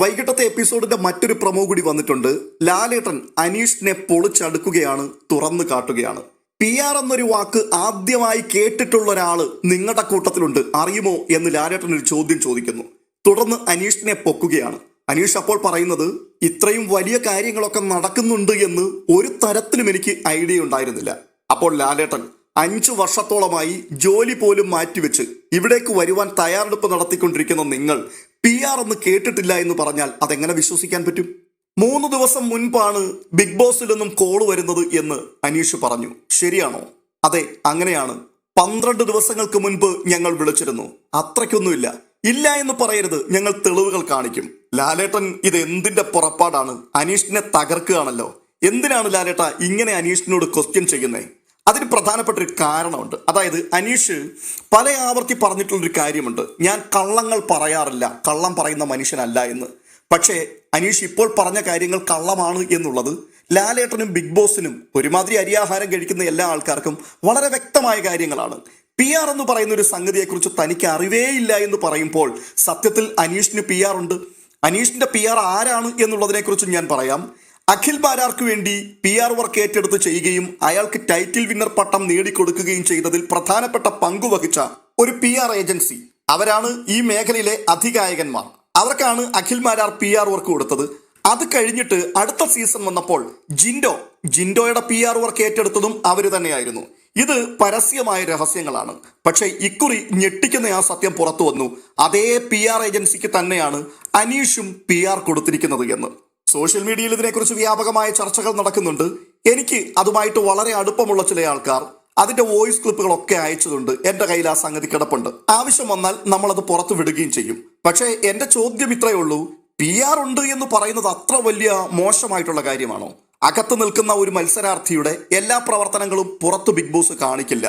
വൈകിട്ടത്തെ എപ്പിസോഡിന്റെ മറ്റൊരു പ്രമോ കൂടി വന്നിട്ടുണ്ട്. ലാലേട്ടൻ അനീഷിനെ പൊളിച്ചടുക്കുകയാണ് തുറന്നു കാട്ടുകയാണ്. പി ആർ എന്നൊരു വാക്ക് ആദ്യമായി കേട്ടിട്ടുള്ള ഒരാൾ നിങ്ങളുടെ കൂട്ടത്തിലുണ്ട് അറിയുമോ എന്ന് ലാലേട്ടൻ ഒരു ചോദ്യം ചോദിക്കുന്നു. തുടർന്ന് അനീഷിനെ പൊക്കുകയാണ്. അനീഷ് അപ്പോൾ പറയുന്നത് ഇത്രയും വലിയ കാര്യങ്ങളൊക്കെ നടക്കുന്നുണ്ട് എന്ന് ഒരു തരത്തിലും എനിക്ക് ഐഡിയ ഉണ്ടായിരുന്നില്ല. അപ്പോൾ ലാലേട്ടൻ അഞ്ചു വർഷത്തോളമായി ജോലി പോലും മാറ്റിവെച്ച് ഇവിടേക്ക് വരുവാൻ തയ്യാറെടുപ്പ് നടത്തിക്കൊണ്ടിരിക്കുന്ന നിങ്ങൾ പി ആർ എന്ന് കേട്ടിട്ടില്ല എന്ന് പറഞ്ഞാൽ അതെങ്ങനെ വിശ്വസിക്കാൻ പറ്റും? മൂന്ന് ദിവസം മുൻപാണ് ബിഗ് ബോസിൽ നിന്നും കോൾ വരുന്നത് എന്ന് അനീഷ് പറഞ്ഞു. ശരിയാണോ? അതെ അങ്ങനെയാണ്. പന്ത്രണ്ട് ദിവസങ്ങൾക്ക് മുൻപ് ഞങ്ങൾ വിളിച്ചിരുന്നു. അത്രയ്ക്കൊന്നുമില്ല. ഇല്ല എന്ന് പറയരുത്. ഞങ്ങൾ തെളിവുകൾ കാണിക്കും. ലാലേട്ടൻ ഇത് എന്തിന്റെ പുറപ്പാടാണ്? അനീഷിനെ തകർക്കുകയാണല്ലോ. എന്തിനാണ് ലാലേട്ട ഇങ്ങനെ അനീഷിനോട് ക്വസ്റ്റ്യൻ ചെയ്യുന്നേ? അതിന് പ്രധാനപ്പെട്ട ഒരു കാരണമുണ്ട്. അതായത് അനീഷ് പല ആവർത്തി പറഞ്ഞിട്ടുള്ളൊരു കാര്യമുണ്ട്. ഞാൻ കള്ളങ്ങൾ പറയാറില്ല. കള്ളം പറയുന്ന മനുഷ്യനല്ല എന്ന്. പക്ഷേ അനീഷ് ഇപ്പോൾ പറഞ്ഞ കാര്യങ്ങൾ കള്ളമാണ് എന്നുള്ളത് ലാലേട്ടനും ബിഗ് ബോസിനും ഒരുമാതിരി അരിയാഹാരം കഴിക്കുന്ന എല്ലാ ആൾക്കാർക്കും വളരെ വ്യക്തമായ കാര്യങ്ങളാണ്. പി ആർ എന്ന് പറയുന്ന ഒരു സംഗതിയെക്കുറിച്ച് തനിക്ക് അറിവേയില്ല എന്ന് പറയുമ്പോൾ സത്യത്തിൽ അനീഷിന് പി ആർ ഉണ്ട്. അനീഷിന്റെ പി ആർ ആരാണ് എന്നുള്ളതിനെക്കുറിച്ചും ഞാൻ പറയാം. അഖിൽ ബാരാർക്ക് വേണ്ടി പി ആർ വർക്ക് ഏറ്റെടുത്ത് ചെയ്യുകയും അയാൾക്ക് ടൈറ്റിൽ വിന്നർ പട്ടം നേടിക്കൊടുക്കുകയും ചെയ്തതിൽ പ്രധാനപ്പെട്ട പങ്കുവഹിച്ച ഒരു പി ആർ ഏജൻസി. അവരാണ് ഈ മേഖലയിലെ അധികായകന്മാർ. അവർക്കാണ് Akhil Marar P R work കൊടുത്തത്. അത് കഴിഞ്ഞിട്ട് അടുത്ത സീസൺ വന്നപ്പോൾ ജിൻഡോ ജിൻഡോയുടെ പി ആർ വർക്ക് ഏറ്റെടുത്തതും അവർ തന്നെയായിരുന്നു. ഇത് പരസ്യമായ രഹസ്യങ്ങളാണ്. പക്ഷേ ഇക്കുറി ഞെട്ടിക്കുന്ന ആ സത്യം പുറത്തു വന്നു. അതേ പി ആർ ഏജൻസിക്ക് തന്നെയാണ് അനീഷും പി ആർ കൊടുത്തിരിക്കുന്നത് എന്ന്. സോഷ്യൽ മീഡിയയിൽ ഇതിനെക്കുറിച്ച് വ്യാപകമായ ചർച്ചകൾ നടക്കുന്നുണ്ട്. എനിക്ക് അതുമായിട്ട് വളരെ അടുപ്പമുള്ള ചില ആൾക്കാർ അതിന്റെ വോയിസ് ക്ലിപ്പുകളൊക്കെ അയച്ചതുണ്ട്. എന്റെ കയ്യിൽ ആ സംഗതി കിടപ്പുണ്ട്. ആവശ്യം വന്നാൽ നമ്മൾ അത് പുറത്തു വിടുകയും ചെയ്യും. പക്ഷേ എന്റെ ചോദ്യം ഇത്രയേ ഉള്ളൂ. പി ആർ ഉണ്ട് എന്ന് പറയുന്നത് അത്ര വലിയ മോശമായിട്ടുള്ള കാര്യമാണോ? അകത്ത് നിൽക്കുന്ന ഒരു മത്സരാർത്ഥിയുടെ എല്ലാ പ്രവർത്തനങ്ങളും പുറത്ത് ബിഗ് ബോസ് കാണിക്കില്ല.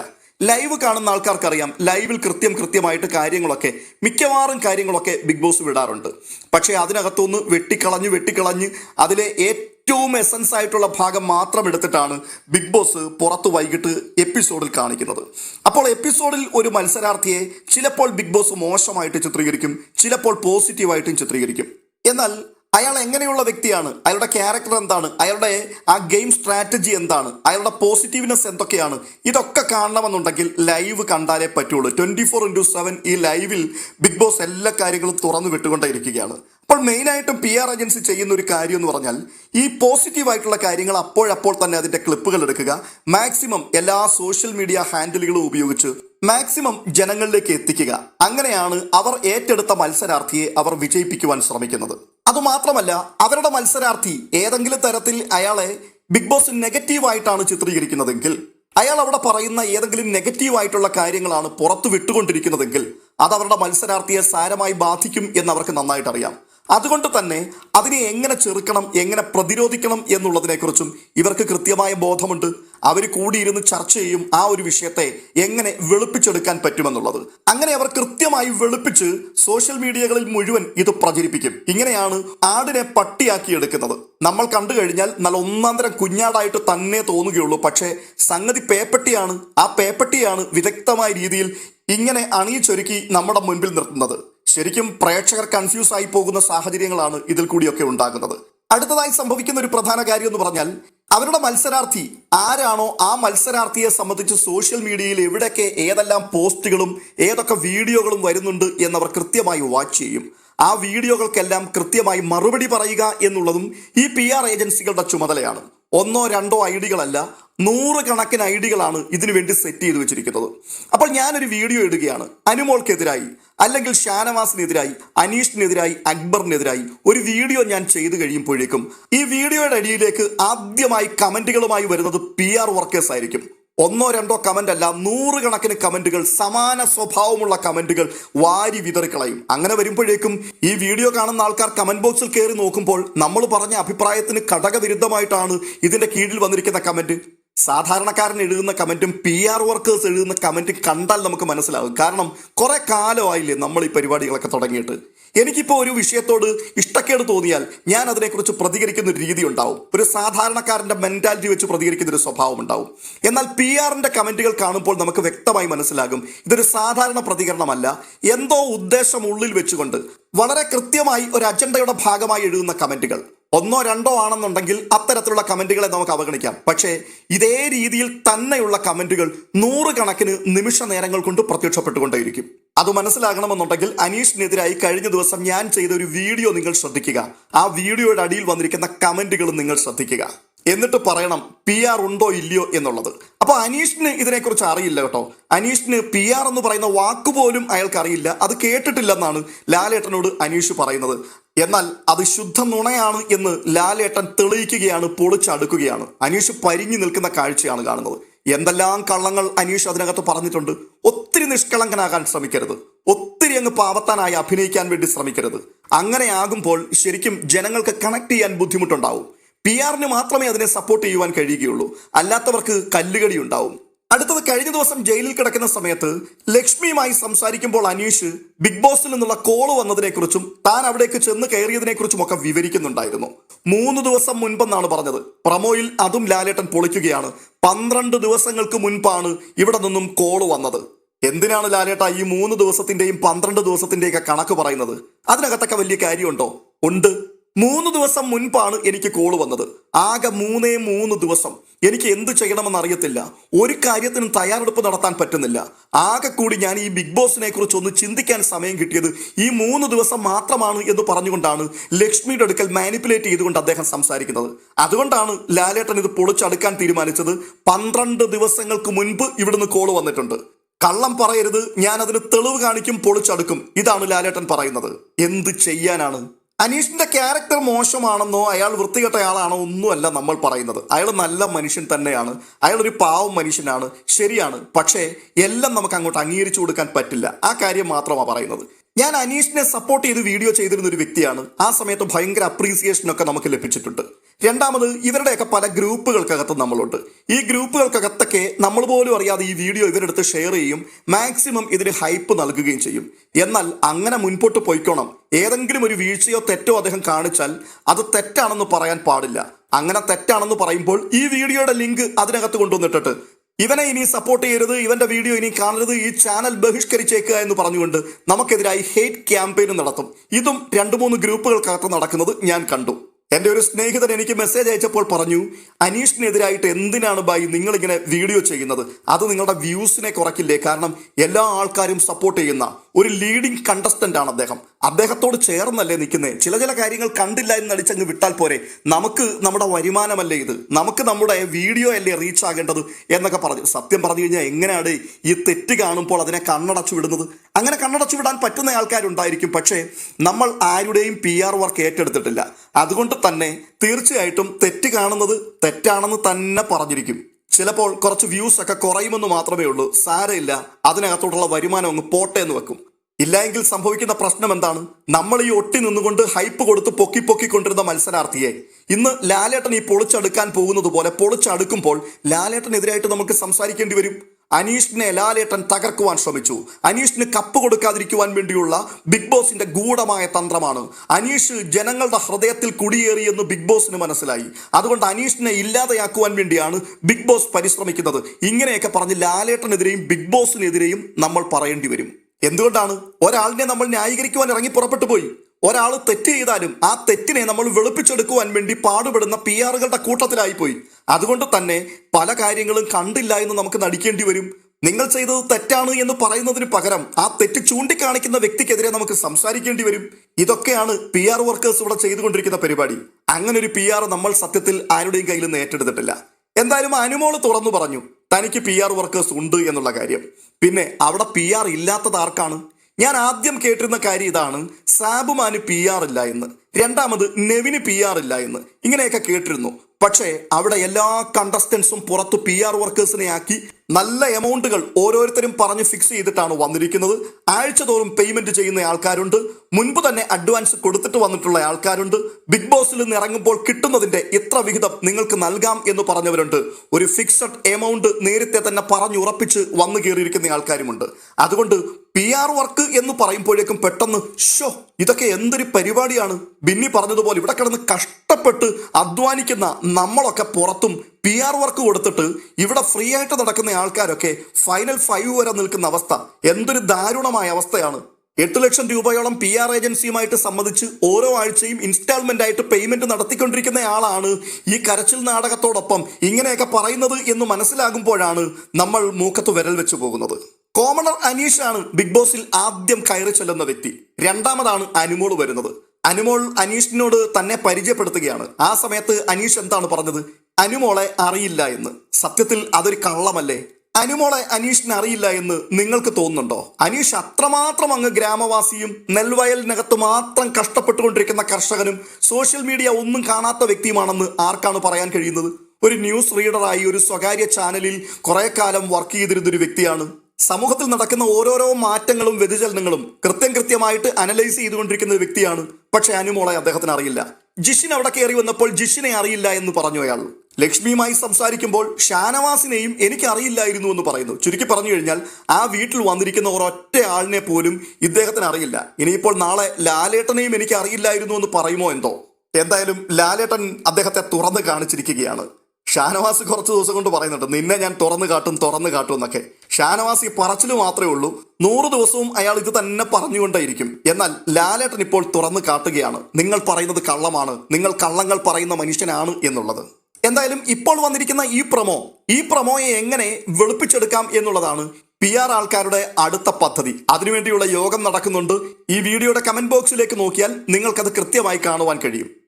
ലൈവ് കാണുന്ന ആൾക്കാർക്കറിയാം ലൈവിൽ കൃത്യം കൃത്യമായിട്ട് കാര്യങ്ങളൊക്കെ മിക്കവാറും കാര്യങ്ങളൊക്കെ ബിഗ് ബോസ് വിടാറുണ്ട്. പക്ഷേ അതിനകത്തുനിന്ന് വെട്ടിക്കളഞ്ഞ് വെട്ടിക്കളഞ്ഞ് അതിലെ ഏറ്റവും എസൻസ് ആയിട്ടുള്ള ഭാഗം മാത്രം എടുത്തിട്ടാണ് ബിഗ് ബോസ് പുറത്ത് വൈകിട്ട് എപ്പിസോഡിൽ കാണിക്കുന്നത്. അപ്പോൾ എപ്പിസോഡിൽ ഒരു മത്സരാർത്ഥിയെ ചിലപ്പോൾ ബിഗ് ബോസ് മോശമായിട്ട് ചിത്രീകരിക്കും ചിലപ്പോൾ പോസിറ്റീവായിട്ടും ചിത്രീകരിക്കും. എന്നാൽ അയാൾ എങ്ങനെയുള്ള വ്യക്തിയാണ്? അയാളുടെ ക്യാരക്ടർ എന്താണ്? അയാളുടെ ആ ഗെയിം സ്ട്രാറ്റജി എന്താണ്? അയാളുടെ പോസിറ്റീവ്നെസ് എന്തൊക്കെയാണ്? ഇതൊക്കെ കാണണമെന്നുണ്ടെങ്കിൽ ലൈവ് കണ്ടാലേ പറ്റുള്ളൂ. ട്വന്റി ഫോർ ഇന്റു സെവൻ ഈ ലൈവിൽ ബിഗ് ബോസ് എല്ലാ കാര്യങ്ങളും തുറന്നു വിട്ടുകൊണ്ടേയിരിക്കുകയാണ്. അപ്പോൾ മെയിനായിട്ടും പി ആർ ഏജൻസി ചെയ്യുന്ന ഒരു കാര്യം എന്ന് പറഞ്ഞാൽ ഈ പോസിറ്റീവായിട്ടുള്ള കാര്യങ്ങൾ അപ്പോഴപ്പോൾ തന്നെ അതിന്റെ ക്ലിപ്പുകൾ എടുക്കുക. മാക്സിമം എല്ലാ സോഷ്യൽ മീഡിയ ഹാൻഡിലുകളും ഉപയോഗിച്ച് മാക്സിമം ജനങ്ങളിലേക്ക് എത്തിക്കുക. അങ്ങനെയാണ് അവർ ഏറ്റെടുത്ത മത്സരാർത്ഥിയെ അവർ വിജയിപ്പിക്കുവാൻ ശ്രമിക്കുന്നത്. അതുമാത്രമല്ല അവരുടെ മത്സരാർത്ഥി ഏതെങ്കിലും തരത്തിൽ അയാളെ ബിഗ് ബോസ് നെഗറ്റീവായിട്ടാണ് ചിത്രീകരിക്കുന്നതെങ്കിൽ അയാൾ അവിടെ പറയുന്ന ഏതെങ്കിലും നെഗറ്റീവായിട്ടുള്ള കാര്യങ്ങളാണ് പുറത്തു വിട്ടുകൊണ്ടിരിക്കുന്നതെങ്കിൽ അത് അവരുടെ മത്സരാർത്ഥിയെ സാരമായി ബാധിക്കും എന്ന് അവർക്ക് നന്നായിട്ട് അറിയാം അതുകൊണ്ട് തന്നെ അതിനെ എങ്ങനെ ചെറുക്കണം എങ്ങനെ പ്രതിരോധിക്കണം എന്നുള്ളതിനെക്കുറിച്ചും ഇവർക്ക് കൃത്യമായ ബോധമുണ്ട്. അവർ കൂടിയിരുന്ന് ചർച്ച ചെയ്യും ആ ഒരു വിഷയത്തെ എങ്ങനെ വെളുപ്പിച്ചെടുക്കാൻ പറ്റുമെന്നുള്ളത്. അങ്ങനെ അവർ കൃത്യമായി വെളുപ്പിച്ച് സോഷ്യൽ മീഡിയകളിൽ മുഴുവൻ ഇത് പ്രചരിപ്പിക്കും. ഇങ്ങനെയാണ് ആടിനെ പട്ടിയാക്കി എടുക്കുന്നത്. നമ്മൾ കണ്ടു കഴിഞ്ഞാൽ നല്ല ഒന്നാന്തരം തരം കുഞ്ഞാടായിട്ട് തന്നെ തോന്നുകയുള്ളൂ. പക്ഷേ സംഗതി പേപ്പട്ടിയാണ്. ആ പേപ്പട്ടിയാണ് വിദഗ്ധമായ രീതിയിൽ ഇങ്ങനെ അണിയിച്ചൊരുക്കി നമ്മുടെ മുൻപിൽ നിർത്തുന്നത്. ശരിക്കും പ്രേക്ഷകർ കൺഫ്യൂസ് ആയി പോകുന്ന സാഹചര്യങ്ങളാണ് ഇതിൽ കൂടിയൊക്കെ ഉണ്ടാകുന്നത്. അടുത്തതായി സംഭവിക്കുന്ന ഒരു പ്രധാന കാര്യം എന്ന് പറഞ്ഞാൽ അവരുടെ മത്സരാർത്ഥി ആരാണോ ആ മത്സരാർത്ഥിയെ സംബന്ധിച്ച് സോഷ്യൽ മീഡിയയിൽ എവിടെയൊക്കെ ഏതെല്ലാം പോസ്റ്റുകളും ഏതൊക്കെ വീഡിയോകളും വരുന്നുണ്ട് എന്നവർ കൃത്യമായി വാച്ച് ചെയ്യും. ആ വീഡിയോകൾക്കെല്ലാം കൃത്യമായി മറുപടി പറയുക എന്നുള്ളതും ഈ പി ആർ ഏജൻസികളുടെ ചുമതലയാണ്. ഒന്നോ രണ്ടോ ഐഡികളല്ല നൂറുകണക്കിന് ഐഡികളാണ് ഇതിനു വേണ്ടി സെറ്റ് ചെയ്ത് വെച്ചിരിക്കുന്നത്. അപ്പോൾ ഞാനൊരു വീഡിയോ ഇടുകയാണ്. അനുമോൾക്കെതിരായി. അല്ലെങ്കിൽ ഷാനവാസിനെതിരായി അനീഷിനെതിരായി അക്ബറിനെതിരായി ഒരു വീഡിയോ ഞാൻ ചെയ്തു കഴിയുമ്പോഴേക്കും ഈ വീഡിയോയുടെ അടിയിലേക്ക് ആദ്യമായി കമന്റുകളുമായി വരുന്നത് പി ആർ വർക്കേഴ്സ് ആയിരിക്കും. ഒന്നോ രണ്ടോ കമന്റ് അല്ല നൂറുകണക്കിന് കമന്റുകൾ സമാന സ്വഭാവമുള്ള കമന്റുകൾ വാരി വിതറിക്കളയും. അങ്ങനെ വരുമ്പോഴേക്കും ഈ വീഡിയോ കാണുന്ന ആൾക്കാർ കമന്റ് ബോക്സിൽ കയറി നോക്കുമ്പോൾ നമ്മൾ പറഞ്ഞ അഭിപ്രായത്തിന് ഘടകവിരുദ്ധമായിട്ടാണ് ഇതിന്റെ കീഴിൽ വന്നിരിക്കുന്ന കമന്റ്. സാധാരണക്കാരൻ എഴുതുന്ന കമന്റും പി ആർ വർക്കേഴ്സ് എഴുതുന്ന കമന്റും കണ്ടാൽ നമുക്ക് മനസ്സിലാകും. കാരണം കുറെ കാലമായില്ലേ നമ്മൾ ഈ പരിപാടികളൊക്കെ തുടങ്ങിയിട്ട്. എനിക്കിപ്പോൾ ഒരു വിഷയത്തോട് ഇഷ്ടക്കേട് തോന്നിയാൽ ഞാൻ അതിനെക്കുറിച്ച് പ്രതികരിക്കുന്ന ഒരു രീതി ഉണ്ടാവും. ഒരു സാധാരണക്കാരന്റെ മെന്റാലിറ്റി വെച്ച് പ്രതികരിക്കുന്ന ഒരു സ്വഭാവം ഉണ്ടാവും. എന്നാൽ പി ആറിന്റെ കമന്റുകൾ കാണുമ്പോൾ നമുക്ക് വ്യക്തമായി മനസ്സിലാകും. ഇതൊരു സാധാരണ പ്രതികരണമല്ല. എന്തോ ഉദ്ദേശം ഉള്ളിൽ വെച്ചുകൊണ്ട് വളരെ കൃത്യമായി ഒരു അജണ്ടയുടെ ഭാഗമായി എഴുതുന്ന കമന്റുകൾ. ഒന്നോ രണ്ടോ ആണെന്നുണ്ടെങ്കിൽ അത്തരത്തിലുള്ള കമന്റുകളെ നമുക്ക് അവഗണിക്കാം. പക്ഷേ ഇതേ രീതിയിൽ തന്നെയുള്ള കമന്റുകൾ നൂറുകണക്കിന് നിമിഷ നേരങ്ങൾ കൊണ്ട് പ്രത്യക്ഷപ്പെട്ടുകൊണ്ടേയിരിക്കും. അത് മനസ്സിലാകണമെന്നുണ്ടെങ്കിൽ അനീഷിനെതിരായി കഴിഞ്ഞ ദിവസം ഞാൻ ചെയ്ത ഒരു വീഡിയോ നിങ്ങൾ ശ്രദ്ധിക്കുക. ആ വീഡിയോയുടെ അടിയിൽ വന്നിരിക്കുന്ന കമന്റുകൾ നിങ്ങൾ ശ്രദ്ധിക്കുക. എന്നിട്ട് പറയണം പി ആർ ഉണ്ടോ ഇല്ലയോ എന്നുള്ളത്. അപ്പൊ അനീഷിന് ഇതിനെക്കുറിച്ച് അറിയില്ല കേട്ടോ. അനീഷിന് പി ആർ എന്ന് പറയുന്ന വാക്കുപോലും അയാൾക്ക് അറിയില്ല. അത് കേട്ടിട്ടില്ലെന്നാണ് ലാലേട്ടനോട് അനീഷ് പറയുന്നത്. എന്നാൽ അത് ശുദ്ധ നുണയാണ് എന്ന് ലാലേട്ടൻ തെളിയിക്കുകയാണ് പൊളിച്ചടുക്കുകയാണ് അനീഷ് പരിഞ്ഞു നിൽക്കുന്ന കാഴ്ചയാണ് കാണുന്നത്. എന്തെല്ലാം കള്ളങ്ങൾ അനീഷ് അതിനകത്ത് പറഞ്ഞിട്ടുണ്ട്? ഒത്തിരി നിഷ്കളങ്കനാകാൻ ശ്രമിക്കരുത്. ഒത്തിരി അങ്ങ് പാവത്താനായി അഭിനയിക്കാൻ വേണ്ടി ശ്രമിക്കരുത്. അങ്ങനെ ആകുമ്പോൾ ശരിക്കും ജനങ്ങൾക്ക് കണക്ട് ചെയ്യാൻ ബുദ്ധിമുട്ടുണ്ടാവും. പി ആറിന് മാത്രമേ അതിനെ സപ്പോർട്ട് ചെയ്യുവാൻ കഴിയുകയുള്ളൂ. അല്ലാത്തവർക്ക് കല്ലുകടി ഉണ്ടാവും. അടുത്തത് കഴിഞ്ഞ ദിവസം ജയിലിൽ കിടക്കുന്ന സമയത്ത് ലക്ഷ്മിയുമായി സംസാരിക്കുമ്പോൾ അനീഷ് ബിഗ് ബോസിൽ നിന്നുള്ള കോൾ വന്നതിനെക്കുറിച്ചും താൻ അവിടേക്ക് ചെന്ന് കയറിയതിനെക്കുറിച്ചും ഒക്കെ വിവരിക്കുന്നുണ്ടായിരുന്നു. മൂന്ന് ദിവസം മുൻപെന്നാണ് പറഞ്ഞത്. പ്രമോയിൽ അതും ലാലേട്ടൻ പൊളിക്കുകയാണ്. പന്ത്രണ്ട് ദിവസങ്ങൾക്ക് മുൻപാണ് ഇവിടെ നിന്നും കോൾ വന്നത്. എന്തിനാണ് ലാലേട്ട ഈ മൂന്ന് ദിവസത്തിന്റെയും പന്ത്രണ്ട് ദിവസത്തിന്റെയൊക്കെ കണക്ക് പറയുന്നത്? അതിനകത്തൊക്കെ വലിയ കാര്യമുണ്ടോ? ഉണ്ട്. മൂന്ന് ദിവസം മുൻപാണ് എനിക്ക് കോൾ വന്നത്. ആകെ മൂന്നേ മൂന്ന് ദിവസം. എനിക്ക് എന്ത് ചെയ്യണമെന്ന് അറിയത്തില്ല. ഒരു കാര്യത്തിനും തയ്യാറെടുപ്പ് നടത്താൻ പറ്റുന്നില്ല. ആകെ കൂടി ഞാൻ ഈ ബിഗ് ബോസിനെ കുറിച്ച് ഒന്ന് ചിന്തിക്കാൻ സമയം കിട്ടിയത് ഈ മൂന്ന് ദിവസം മാത്രമാണ് എന്ന് പറഞ്ഞുകൊണ്ടാണ് ലക്ഷ്മിയുടെ അടുക്കൽ മാനിപ്പുലേറ്റ് ചെയ്തുകൊണ്ട് അദ്ദേഹം സംസാരിക്കുന്നത്. അതുകൊണ്ടാണ് ലാലേട്ടൻ ഇത് പൊളിച്ചടുക്കാൻ തീരുമാനിച്ചത്. പന്ത്രണ്ട് ദിവസങ്ങൾക്ക് മുൻപ് ഇവിടുന്ന് കോൾ വന്നിട്ടുണ്ട്. കള്ളം പറയരുത്. ഞാൻ അതിന് തെളിവ് കാണിക്കും പൊളിച്ചടുക്കും. ഇതാണ് ലാലേട്ടൻ പറയുന്നത്. എന്ത് ചെയ്യാനാണ്? അനീഷിന്റെ ക്യാരക്ടർ മോശമാണെന്നോ അയാൾ വൃത്തികെട്ട ആളാണോ ഒന്നുമല്ല നമ്മൾ പറയുന്നത്. അയാൾ നല്ല മനുഷ്യൻ തന്നെയാണ്. അയാൾ ഒരു പാവം മനുഷ്യനാണ്. ശരിയാണ്. പക്ഷേ എല്ലാം നമുക്ക് അങ്ങോട്ട് അംഗീകരിച്ചു കൊടുക്കാൻ പറ്റില്ല. ആ കാര്യം മാത്രമാണ് പറയുന്നത്. ഞാൻ അനീഷിനെ സപ്പോർട്ട് ചെയ്ത് വീഡിയോ ചെയ്തിരുന്ന ഒരു വ്യക്തിയാണ്. ആ സമയത്ത് ഭയങ്കര അപ്രീസിയേഷൻ ഒക്കെ നമുക്ക് ലഭിച്ചിട്ടുണ്ട്. രണ്ടാമത് ഇവരുടെയൊക്കെ പല ഗ്രൂപ്പുകൾക്കകത്ത് നമ്മളുണ്ട്. ഈ ഗ്രൂപ്പുകൾക്കകത്തൊക്കെ നമ്മൾ പോലും അറിയാതെ ഈ വീഡിയോ ഇവരെടുത്ത് ഷെയർ ചെയ്യും മാക്സിമം ഇതിന് ഹൈപ്പ് നൽകുകയും ചെയ്യും. എന്നാൽ അങ്ങനെ മുൻപോട്ട് പോയിക്കോണം. ഏതെങ്കിലും ഒരു വീഴ്ചയോ തെറ്റോ അദ്ദേഹം കാണിച്ചാൽ അത് തെറ്റാണെന്ന് പറയാൻ പാടില്ല. അങ്ങനെ തെറ്റാണെന്ന് പറയുമ്പോൾ ഈ വീഡിയോയുടെ ലിങ്ക് അതിനകത്ത് കൊണ്ടുവന്നിട്ടിട്ട് ഇവനെ ഇനി സപ്പോർട്ട് ചെയ്യരുത് ഇവന്റെ വീഡിയോ ഇനി കാണരുത് ഈ ചാനൽ ബഹിഷ്കരിച്ചേക്കുക എന്ന് പറഞ്ഞുകൊണ്ട് നമുക്കെതിരായി ഹേറ്റ് ക്യാമ്പയിനും നടത്തും. ഇതും രണ്ട് മൂന്ന് ഗ്രൂപ്പുകൾക്കകത്ത് നടക്കുന്നത് ഞാൻ കണ്ടു. എന്റെ ഒരു സ്നേഹിതൻ എനിക്ക് മെസ്സേജ് അയച്ചപ്പോൾ പറഞ്ഞു അനീഷിനെതിരായിട്ട് എന്തിനാണ് ബായി നിങ്ങളിങ്ങനെ വീഡിയോ ചെയ്യുന്നത്? അത് നിങ്ങളുടെ വ്യൂസിനെ കുറയ്ക്കില്ലേ? കാരണം എല്ലാ ആൾക്കാരും സപ്പോർട്ട് ചെയ്യുന്ന ഒരു ലീഡിംഗ് കണ്ടസ്റ്റന്റ് ആണ് അദ്ദേഹം. അദ്ദേഹത്തോട് ചേർന്നല്ലേ നിൽക്കുന്നത് ചില ചില കാര്യങ്ങൾ കണ്ടില്ല എന്ന് നടിച്ചങ്ങ് വിട്ടാൽ പോരെ. നമുക്ക് നമ്മുടെ വരുമാനമല്ലേ ഇത്? നമുക്ക് നമ്മുടെ വീഡിയോ അല്ലേ റീച്ച് ആകേണ്ടത്? എന്നൊക്കെ പറഞ്ഞു. സത്യം പറഞ്ഞു കഴിഞ്ഞാൽ എങ്ങനെയാണ് ഈ തെറ്റ് കാണുമ്പോൾ അതിനെ കണ്ണടച്ചു വിടുന്നത്? അങ്ങനെ കണ്ണടച്ചു വിടാൻ പറ്റുന്ന ആൾക്കാരുണ്ടായിരിക്കും. പക്ഷേ നമ്മൾ ആരുടെയും പി ആർ വർക്ക് ഏറ്റെടുത്തിട്ടില്ല. അതുകൊണ്ട് തന്നെ തീർച്ചയായിട്ടും തെറ്റ് കാണുന്നത് തെറ്റാണെന്ന് തന്നെ പറഞ്ഞിരിക്കും. ചിലപ്പോൾ കുറച്ച് വ്യൂസ് ഒക്കെ കുറയുമെന്ന് മാത്രമേ ഉള്ളൂ. സാരമില്ല. അതിനകത്തോട്ടുള്ള വരുമാനം അങ്ങ് പോട്ടെ എന്ന് വെക്കും. ഇല്ലായെങ്കിൽ സംഭവിക്കുന്ന പ്രശ്നം എന്താണ്? നമ്മൾ ഈ ഒട്ടി നിന്നുകൊണ്ട് ഹൈപ്പ് കൊടുത്ത് പൊക്കി പൊക്കി കൊണ്ടിരുന്ന മത്സരാർത്ഥിയെ. ഇന്ന് ലാലേട്ടൻ ഈ പൊളിച്ചടുക്കാൻ പോകുന്നത് പോലെ പൊളിച്ചടുക്കുമ്പോൾ ലാലേട്ടനെതിരായിട്ട് നമുക്ക് സംസാരിക്കേണ്ടി വരും. അനീഷിനെ ലാലേട്ടൻ തകർക്കുവാൻ ശ്രമിച്ചു. അനീഷിന് കപ്പ് കൊടുക്കാതിരിക്കുവാൻ വേണ്ടിയുള്ള ബിഗ് ബോസിന്റെ ഗൂഢമായ തന്ത്രമാണ്. അനീഷ് ജനങ്ങളുടെ ഹൃദയത്തിൽ കുടിയേറിയെന്ന് ബിഗ് ബോസിന് മനസ്സിലായി. അതുകൊണ്ട് അനീഷിനെ ഇല്ലാതെയാക്കുവാൻ വേണ്ടിയാണ് ബിഗ് ബോസ് പരിശ്രമിക്കുന്നത്. ഇങ്ങനെയൊക്കെ പറഞ്ഞ് ലാലേട്ടനെതിരെയും ബിഗ് ബോസിനെതിരെയും നമ്മൾ പറയേണ്ടി വരും. എന്തുകൊണ്ടാണ്? ഒരാളിനെ നമ്മൾ ന്യായീകരിക്കുവാൻ ഇറങ്ങി പുറപ്പെട്ടു പോയി. ഒരാൾ തെറ്റ് ചെയ്താലും ആ തെറ്റിനെ നമ്മൾ വെളുപ്പിച്ചെടുക്കുവാൻ വേണ്ടി പാടുപെടുന്ന പി ആറുകളുടെ കൂട്ടത്തിലായി പോയി അതുകൊണ്ട് തന്നെ പല കാര്യങ്ങളും കണ്ടില്ല എന്ന് നമുക്ക് നടിക്കേണ്ടി വരും. നിങ്ങൾ ചെയ്തത് തെറ്റാണ് എന്ന് പറയുന്നതിന് പകരം ആ തെറ്റ് ചൂണ്ടിക്കാണിക്കുന്ന വ്യക്തിക്കെതിരെ നമുക്ക് സംസാരിക്കേണ്ടി വരും. ഇതൊക്കെയാണ് പി ആർ വർക്കേഴ്സ് ഇവിടെ ചെയ്തുകൊണ്ടിരിക്കുന്ന പരിപാടി. അങ്ങനെ ഒരു പി ആർ നമ്മൾ സത്യത്തിൽ ആരുടെയും കയ്യിൽ നിന്ന് ഏറ്റെടുത്തിട്ടില്ല. എന്തായാലും അനുമോൾ തുറന്നു പറഞ്ഞു തനിക്ക് പി ആർ വർക്കേഴ്സ് ഉണ്ട് എന്നുള്ള കാര്യം. പിന്നെ അവിടെ പി ആർ ഇല്ലാത്തത് ആർക്കാണ്? ഞാൻ ആദ്യം കേട്ടിരുന്ന കാര്യം ഇതാണ്. സാബുമാന് പി ആർ ഇല്ല എന്ന്. രണ്ടാമത് നെവിന് പി ആർ ഇല്ല എന്ന്. ഇങ്ങനെയൊക്കെ കേട്ടിരുന്നു. പക്ഷേ അവിടെ എല്ലാ കണ്ടസ്റ്റൻസും പുറത്ത് പി ആർ വർക്കേഴ്സിനെ ആക്കി നല്ല എമൗണ്ടുകൾ ഓരോരുത്തരും പറഞ്ഞ് ഫിക്സ് ചെയ്തിട്ടാണ് വന്നിരിക്കുന്നത്. ആഴ്ച തോറും പേയ്മെന്റ് ചെയ്യുന്ന ആൾക്കാരുണ്ട്. മുൻപ് തന്നെ അഡ്വാൻസ് കൊടുത്തിട്ട് വന്നിട്ടുള്ള ആൾക്കാരുണ്ട്. ബിഗ് ബോസിൽ നിന്ന് ഇറങ്ങുമ്പോൾ കിട്ടുന്നതിന്റെ എത്ര വിഹിതം നിങ്ങൾക്ക് നൽകാം എന്ന് പറഞ്ഞവരുണ്ട്. ഒരു ഫിക്സഡ് എമൗണ്ട് നേരത്തെ തന്നെ പറഞ്ഞുറപ്പിച്ച് വന്നു കയറിയിരിക്കുന്ന ആൾക്കാരുമുണ്ട്. അതുകൊണ്ട് പി ആർ വർക്ക് എന്ന് പറയുമ്പോഴേക്കും പെട്ടെന്ന് ഷോ ഇതൊക്കെ എന്തൊരു പരിപാടിയാണ്. ബിന്നി പറഞ്ഞതുപോലെ ഇവിടെ കിടന്ന് കഷ്ടപ്പെട്ട് അധ്വാനിക്കുന്ന നമ്മളൊക്കെ പുറത്തും പി ആർ വർക്ക് കൊടുത്തിട്ട് ഇവിടെ ഫ്രീ ആയിട്ട് നടക്കുന്ന ആൾക്കാരൊക്കെ ഫൈനൽ ഫൈവ് വരെ നിൽക്കുന്ന അവസ്ഥ. എന്തൊരു ദാരുണമായ അവസ്ഥയാണ്. എട്ട് ലക്ഷം രൂപയോളം പി ആർ ഏജൻസിയുമായിട്ട് സംബന്ധിച്ച് ഓരോ ആഴ്ചയും ഇൻസ്റ്റാൾമെന്റ് ആയിട്ട് പേയ്മെന്റ് നടത്തിക്കൊണ്ടിരിക്കുന്ന ആളാണ് ഈ കരച്ചിൽ നാടകത്തോടൊപ്പം ഇങ്ങനെയൊക്കെ പറയുന്നത് എന്ന് മനസ്സിലാകുമ്പോഴാണ് നമ്മൾ മൂക്കത്ത് വിരൽ വെച്ചു പോകുന്നത്. കോമണർ അനീഷ് ആണ് ബിഗ് ബോസിൽ ആദ്യം കയറി ചെല്ലുന്ന വ്യക്തി. രണ്ടാമതാണ് അനുമോൾ വരുന്നത്. അനുമോൾ അനീഷിനോട് തന്നെ പരിചയപ്പെടുത്തുകയാണ്. ആ സമയത്ത് അനീഷ് എന്താണ് പറഞ്ഞത്? അനുമോളെ അറിയില്ല എന്ന്. സത്യത്തിൽ അതൊരു കള്ളമല്ലേ? അനുമോളെ അനീഷിന് അറിയില്ല എന്ന് നിങ്ങൾക്ക് തോന്നുന്നുണ്ടോ? അനീഷ് അത്രമാത്രം അങ്ങ് ഗ്രാമവാസിയും നെൽവയലിനകത്ത് മാത്രം കഷ്ടപ്പെട്ടുകൊണ്ടിരിക്കുന്ന കർഷകനും സോഷ്യൽ മീഡിയ ഒന്നും കാണാത്ത വ്യക്തിയുമാണെന്ന് ആർക്കാണ് പറയാൻ കഴിയുന്നത്? ഒരു ന്യൂസ് റീഡറായി ഒരു സ്വകാര്യ ചാനലിൽ കുറെ കാലം വർക്ക് ചെയ്തിരുന്ന ഒരു വ്യക്തിയാണ് സമൂഹത്തിൽ നടക്കുന്ന ഓരോരോ മാറ്റങ്ങളും വ്യതിചലനങ്ങളും കൃത്യം കൃത്യമായിട്ട് അനലൈസ് ചെയ്തുകൊണ്ടിരിക്കുന്ന ഒരു വ്യക്തിയാണ്. പക്ഷെ അനുമോളെ അദ്ദേഹത്തിന് അറിയില്ല. ജിഷിൻ അവിടെ കയറി വന്നപ്പോൾ ജിഷിനെ അറിയില്ല എന്ന് പറഞ്ഞു അയാൾ. ലക്ഷ്മിയുമായി സംസാരിക്കുമ്പോൾ ഷാനവാസിനെയും എനിക്ക് അറിയില്ലായിരുന്നു എന്ന് പറയുന്നു. ചുരുക്കി പറഞ്ഞു കഴിഞ്ഞാൽ ആ വീട്ടിൽ വന്നിരിക്കുന്ന ഒരൊറ്റ ആളിനെ പോലും ഇദ്ദേഹത്തിന് അറിയില്ല. ഇനിയിപ്പോൾ നാളെ ലാലേട്ടനെയും എനിക്ക് അറിയില്ലായിരുന്നു എന്ന് പറയുമോ എന്തോ? എന്തായാലും ലാലേട്ടൻ അദ്ദേഹത്തെ തുറന്ന് കാണിച്ചിരിക്കുകയാണ്. ഷാനവാസ് കുറച്ച് ദിവസം കൊണ്ട് പറയുന്നുണ്ട് നിന്നെ ഞാൻ തുറന്നു കാട്ടും തുറന്നു കാട്ടും എന്നൊക്കെ. ഷാനവാസ് ഈ മാത്രമേ ഉള്ളൂ. നൂറ് ദിവസവും അയാൾ ഇത് തന്നെ പറഞ്ഞുകൊണ്ടേയിരിക്കും. എന്നാൽ ലാലേട്ടൻ ഇപ്പോൾ തുറന്നു കാട്ടുകയാണ്. നിങ്ങൾ പറയുന്നത് കള്ളമാണ്. നിങ്ങൾ കള്ളങ്ങൾ പറയുന്ന മനുഷ്യനാണ് എന്നുള്ളത്. എന്തായാലും ഇപ്പോൾ വന്നിരിക്കുന്ന ഈ പ്രമോ ഈ പ്രമോയെ എങ്ങനെ വെളുപ്പിച്ചെടുക്കാം എന്നുള്ളതാണ് പി ആർ ആൾക്കാരുടെ അടുത്ത പദ്ധതി. അതിനുവേണ്ടിയുള്ള യോഗം നടക്കുന്നുണ്ട്. ഈ വീഡിയോയുടെ കമന്റ് ബോക്സിലേക്ക് നോക്കിയാൽ നിങ്ങൾക്കത് കൃത്യമായി കാണുവാൻ കഴിയും.